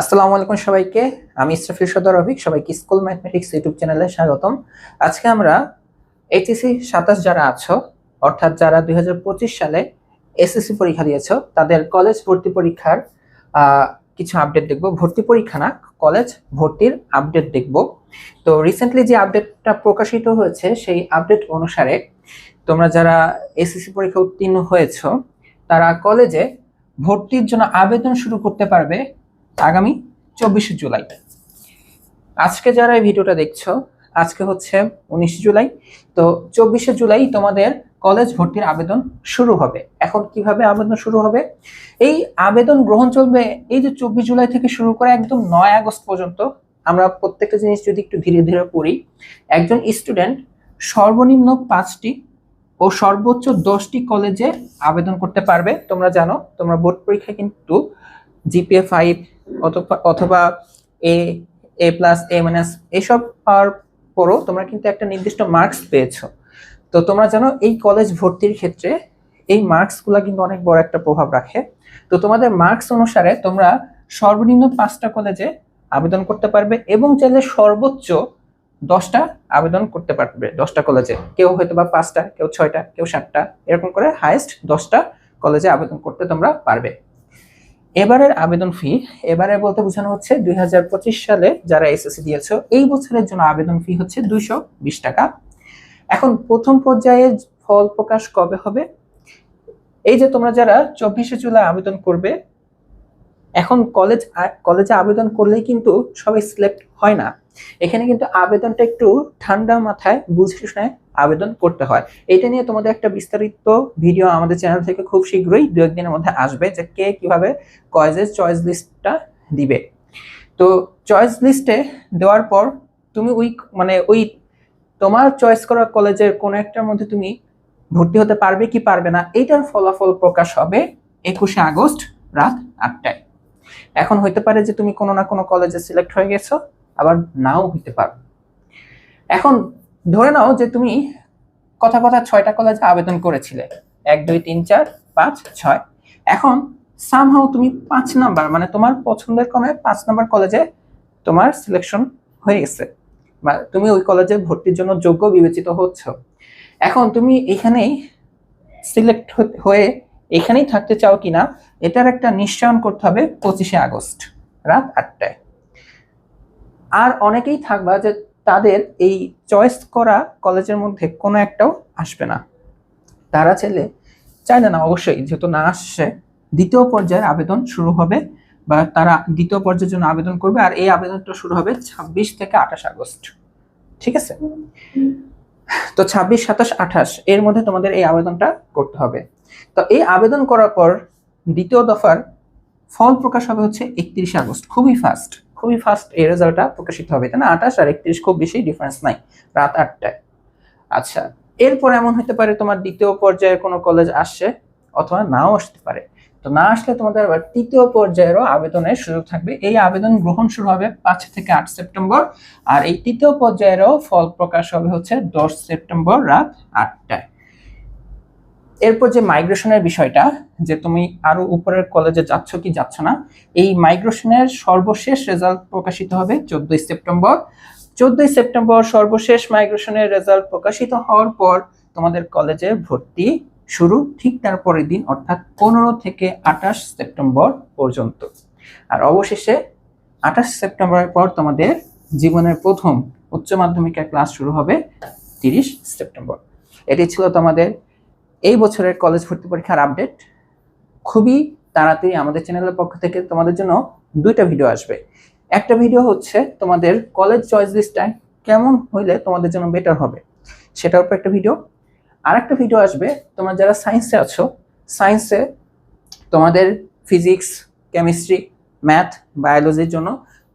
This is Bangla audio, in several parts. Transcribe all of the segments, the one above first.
আসসালামু আলাইকুম সবাইকে। আমি ইসরাফিল সদর রফিক সবাইকে স্কুল ম্যাথমেটিক্স ইউটিউব চ্যানেলে স্বাগতম। আজকে আমরা এইচএসি সাতাশ যারা আছো, অর্থাৎ যারা দুই হাজার পঁচিশ সালে এসএসসি পরীক্ষা দিয়েছ, তাদের কলেজ ভর্তি পরীক্ষার কিছু আপডেট দেখব। ভর্তি পরীক্ষা না, কলেজ ভর্তির আপডেট দেখব। তো রিসেন্টলি যে আপডেটটা প্রকাশিত হয়েছে, সেই আপডেট অনুসারে তোমরা যারা এসএসসি পরীক্ষা উত্তীর্ণ হয়েছো, তারা কলেজে ভর্তির জন্য আবেদন শুরু করতে পারবে আগামী চব্বিশে জুলাই। আজকে যারা এই ভিডিওটা দেখছ, আজকে হচ্ছে উনিশে জুলাই। তো চব্বিশে জুলাই তোমাদের কলেজ ভর্তির আবেদন শুরু হবে। এখন কীভাবে আবেদন শুরু হবে? এই আবেদন গ্রহণ চলবে এই যে চব্বিশ জুলাই থেকে শুরু করে একদম নয় আগস্ট পর্যন্ত। আমরা প্রত্যেকটা জিনিস যদি একটু ধীরে ধীরে পড়ি, একজন স্টুডেন্ট সর্বনিম্ন পাঁচটি ও সর্বোচ্চ দশটি কলেজে আবেদন করতে পারবে। তোমরা জানো, তোমরা বোর্ড পরীক্ষায় কিন্তু জিপিএ ফাইভ অথবা এ এ প্লাস এ মাইনাস এসব পাওয়ার পরও তোমরা কিন্তু একটা নির্দিষ্ট মার্কস পেয়েছ। তো তোমরা জানো এই কলেজ ভর্তির ক্ষেত্রে এই মার্কসগুলো কিন্তু অনেক বড় একটা প্রভাব রাখে। তো তোমাদের মার্কস অনুসারে তোমরা সর্বনিম্ন পাঁচটা কলেজে আবেদন করতে পারবে এবং চাইলে সর্বোচ্চ দশটা আবেদন করতে পারবে দশটা কলেজে কেউ হয়তো বা পাঁচটা, কেউ ছয়টা, কেউ সাতটা, এরকম করে হাইয়েস্ট দশটা কলেজে আবেদন করতে তোমরা পারবে। এবারের আবেদন ফি এবারে বলতে বোঝানো হচ্ছে দুই হাজার পঁচিশ সালে যারা এসএসসি দিয়েছ, এই বছরের জন্য আবেদন ফি হচ্ছে দুইশো বিশ টাকা। এখন প্রথম পর্যায়ে ফল প্রকাশ কবে হবে? এই যে তোমরা যারা চব্বিশে জুলাই আবেদন করবে এখন কলেজ কলেজে আবেদন করলেই কিন্তু সবাই সিলেক্ট হয় না। এখানে কিন্তু আবেদনটা একটু ঠান্ডা মাথায় বুঝে শুনে আবেদন করতে হয়। এটা নিয়ে তোমাদের একটা বিস্তারিত ভিডিও আমাদের চ্যানেল থেকে খুব শীঘ্রই দু একদিনের মধ্যে আসবে যে কে কীভাবে কলেজের চয়েস লিস্টটা দিবে। তো চয়েস লিস্টে দেওয়ার পর তুমি ওই মানে ওই তোমার চয়েস করা কলেজের কোনো একটার মধ্যে তুমি ভর্তি হতে পারবে কি পারবে না এইটার ফলাফল প্রকাশ হবে একুশে আগস্ট রাত আটটায়। এখন হইতে পারে যে তুমি কোনো না কোনো কলেজে সিলেক্ট হয়ে গেছো, আবার নাও হইতে পারো। এখন ধরে নাও যে তুমি কথা কথা ছয়টা কলেজে আবেদন করেছিলে। এক, দুই, তিন, চার, পাঁচ, ছয়। এখন সামহাও তুমি পাঁচ নাম্বার মানে তোমার পছন্দের ক্রমে পাঁচ নাম্বার কলেজে তোমার সিলেকশন হয়ে গেছে। বা তুমি ওই কলেজে ভর্তির জন্য যোগ্য বিবেচিত হচ্ছ। এখন তুমি এখানেই সিলেক্ট হয়ে এখানেই থাকতে চাও কিনা, এটার একটা নিশ্চয়ন করতে হবে পঁচিশে আগস্ট, রাত আটটায়। আর অনেকেই থাকবা যে তাদের এই চয়েস করা কলেজের মধ্যে কোনো একটাও আসবে না। তারা ছেলে চাইলে না, অবশ্যই, যেহেতু না আসছে, দ্বিতীয় পর্যায়ের আবেদন শুরু হবে বা তারা দ্বিতীয় পর্যায়ের জন্য আবেদন করবে, আর এই আবেদনটা শুরু হবে ছাব্বিশ থেকে আঠাশ আগস্ট। ঠিক আছে? তো ছাব্বিশ, সাতাশ, আঠাশ, এর মধ্যে তোমাদের এই আবেদনটা করতে হবে। তো এই আবেদন করার পর দ্বিতীয় দফার ফল প্রকাশ হবে হচ্ছে একত্রিশে আগস্ট। খুবই ফাস্ট খুবই ফাস্ট এই রেজাল্টটা প্রকাশিত হবে। তাই না? আঠাশ আর একত্রিশ খুব বেশি ডিফারেন্স নাই, রাত আটটায়। আচ্ছা এরপর এমন হতে পারে তোমার দ্বিতীয় পর্যায়ে কোনো কলেজ আসছে অথবা নাও আসতে পারে। তো না আসলে তোমাদের আবার তৃতীয় পর্যায়েরও আবেদনের সুযোগ থাকবে। এই আবেদন গ্রহণ শুরু হবে পাঁচ থেকে আট সেপ্টেম্বর আর এই তৃতীয় পর্যায়েরও ফল প্রকাশ হবে হচ্ছে দশ সেপ্টেম্বর রাত আটটায়। এরপর যে মাইগ্রেশনের বিষয়টা, যে তুমি আরও উপরের কলেজে যাচ্ছ কি যাচ্ছ না, এই মাইগ্রেশনের সর্বশেষ রেজাল্ট প্রকাশিত হবে চোদ্দই সেপ্টেম্বর। চোদ্দই সেপ্টেম্বর সর্বশেষ মাইগ্রেশনের রেজাল্ট প্রকাশিত হওয়ার পর তোমাদের কলেজে ভর্তি শুরু ঠিক তার পরের দিন, অর্থাৎ পনেরো থেকে আঠাশ সেপ্টেম্বর পর্যন্ত। আর অবশেষে আঠাশ সেপ্টেম্বরের পর তোমাদের জীবনের প্রথম উচ্চ মাধ্যমিকের ক্লাস শুরু হবে তিরিশ সেপ্টেম্বর। এটি ছিল তোমাদের এই বছরের কলেজ ভর্তি পরীক্ষার আপডেট। খুবই তাড়াতাড়ি আমাদের চ্যানেলের পক্ষ থেকে তোমাদের জন্য দুইটা ভিডিও আসবে। একটা ভিডিও হচ্ছে তোমাদের কলেজ চয়েস লিস্টটায় কেমন হইলে তোমাদের জন্য বেটার হবে, সেটার উপর একটা ভিডিও। আর একটা ভিডিও আসবে। তোমরা যারা সায়েন্সে আছো সায়েন্সে তোমাদের ফিজিক্স কেমিস্ট্রি ম্যাথ বায়োলজির জন্য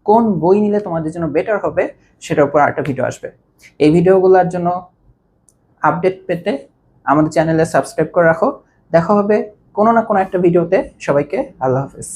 কোন বই নিলে তোমাদের জন্য বেটার হবে, সেটার উপর আরেকটা ভিডিও আসবে। এই ভিডিওগুলোর জন্য আপডেট পেতে আমাদের চ্যানেলে সাবস্ক্রাইব করে রাখো। দেখা হবে কোনো না কোনো একটা ভিডিওতে সবাইকে আল্লাহ হাফেজ।